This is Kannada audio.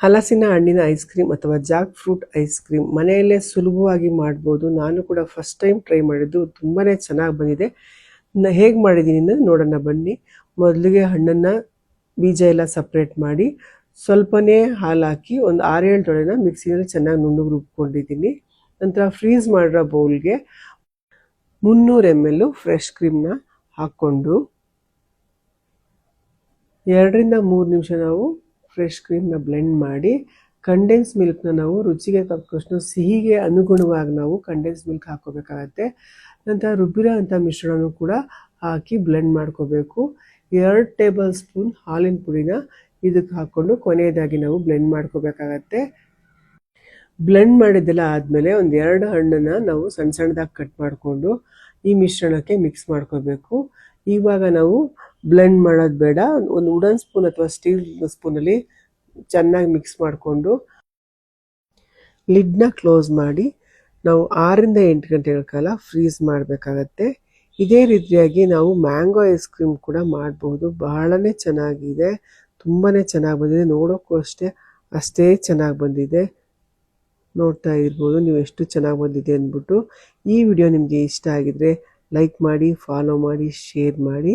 ಹಲಸಿನ ಹಣ್ಣಿನ ಐಸ್ ಕ್ರೀಮ್ ಅಥವಾ ಜಾಕ್ ಫ್ರೂಟ್ ಐಸ್ ಕ್ರೀಮ್ ಮನೆಯಲ್ಲೇ ಸುಲಭವಾಗಿ ಮಾಡ್ಬೋದು. ನಾನು ಕೂಡ ಫಸ್ಟ್ ಟೈಮ್ ಟ್ರೈ ಮಾಡಿದ್ದು. ತುಂಬಾ ಚೆನ್ನಾಗಿ ಬಂದಿದೆ. ನಾ, ಹೇಗೆ ಮಾಡಿದ್ದೀನಿ ಅಂದರೆ ನೋಡೋಣ ಬನ್ನಿ. ಮೊದಲಿಗೆ ಹಣ್ಣನ್ನು ಬೀಜ ಎಲ್ಲ ಸಪ್ರೇಟ್ ಮಾಡಿ ಸ್ವಲ್ಪನೇ ಹಾಲು ಹಾಕಿ ಒಂದು ಆರೇಳು ತೊಳೆನ ಮಿಕ್ಸಿನಲ್ಲಿ ಚೆನ್ನಾಗಿ ನುಣ್ಣಗೆ ರುಬ್ಕೊಂಡಿದ್ದೀನಿ. ನಂತರ ಫ್ರೀಸ್ ಮಾಡಿರೋ ಬೌಲ್ಗೆ ಮುನ್ನೂರು ಎಂ ಎಲ್ಲು ಫ್ರೆಶ್ ಕ್ರೀಮ್ನ ಹಾಕ್ಕೊಂಡು ಎರಡರಿಂದ ಮೂರು ನಿಮಿಷ ನಾವು ಫ್ರೆಶ್ ಕ್ರೀಮ್ನ ಬ್ಲೆಂಡ್ ಮಾಡಿ ಕಂಡೆನ್ಸ್ ಮಿಲ್ಕ್ನ ನಾವು ರುಚಿಗೆ ತಕ್ಕಷ್ಟು ಸಿಹಿಗೆ ಅನುಗುಣವಾಗಿ ನಾವು ಕಂಡೆನ್ಸ್ ಮಿಲ್ಕ್ ಹಾಕೋಬೇಕಾಗತ್ತೆ ನಂತರ ರುಬ್ಬಿರೋ ಅಂಥ ಮಿಶ್ರಣನೂ ಕೂಡ ಹಾಕಿ ಬ್ಲೆಂಡ್ ಮಾಡ್ಕೋಬೇಕು. ಎರಡು ಟೇಬಲ್ ಸ್ಪೂನ್ ಹಾಲಿನ ಪುಡಿನ ಇದಕ್ಕೆ ಹಾಕ್ಕೊಂಡು ಕೊನೆಯದಾಗಿ ನಾವು ಬ್ಲೆಂಡ್ ಮಾಡ್ಕೋಬೇಕಾಗತ್ತೆ. ಬ್ಲೆಂಡ್ ಮಾಡಿದ್ದೆಲ್ಲ ಆದಮೇಲೆ ಒಂದು ಎರಡು ಹಣ್ಣನ್ನು ನಾವು ಸಣ್ಣ ಸಣ್ಣದಾಗಿ ಕಟ್ ಮಾಡಿಕೊಂಡು ಈ ಮಿಶ್ರಣಕ್ಕೆ ಮಿಕ್ಸ್ ಮಾಡ್ಕೋಬೇಕು. ಇವಾಗ ನಾವು ಬ್ಲೆಂಡ್ ಮಾಡೋದು ಬೇಡ. ಒಂದು ವುಡನ್ ಸ್ಪೂನ್ ಅಥವಾ ಸ್ಟೀಲ್ ಸ್ಪೂನಲ್ಲಿ ಚೆನ್ನಾಗಿ ಮಿಕ್ಸ್ ಮಾಡಿಕೊಂಡು ಲಿಡ್ನ ಕ್ಲೋಸ್ ಮಾಡಿ ನಾವು ಆರರಿಂದ ಎಂಟು ಗಂಟೆಗಳ ಕಾಲ ಫ್ರೀಸ್ ಮಾಡಬೇಕಾಗತ್ತೆ. ಇದೇ ರೀತಿಯಾಗಿ ನಾವು ಮ್ಯಾಂಗೋ ಐಸ್ ಕ್ರೀಮ್ ಕೂಡ ಮಾಡಬಹುದು ಬಹಳನೇ ಚೆನ್ನಾಗಿದೆ. ತುಂಬಾ ಚೆನ್ನಾಗಿ ಬಂದಿದೆ. ನೋಡೋಕ್ಕೂ ಅಷ್ಟೇ ಅಷ್ಟೇ ಚೆನ್ನಾಗಿ ಬಂದಿದೆ. ನೋಡ್ತಾ ಇರ್ಬೋದು, ನೀವು ಎಷ್ಟು ಚೆನ್ನಾಗಿ ಬಂದಿದೆ ಅಂದ್ಬಿಟ್ಟು. ಈ ವಿಡಿಯೋ ನಿಮಗೆ ಇಷ್ಟ ಆಗಿದ್ರೆ ಲೈಕ್ ಮಾಡಿ ಫಾಲೋ ಮಾಡಿ ಶೇರ್ ಮಾಡಿ.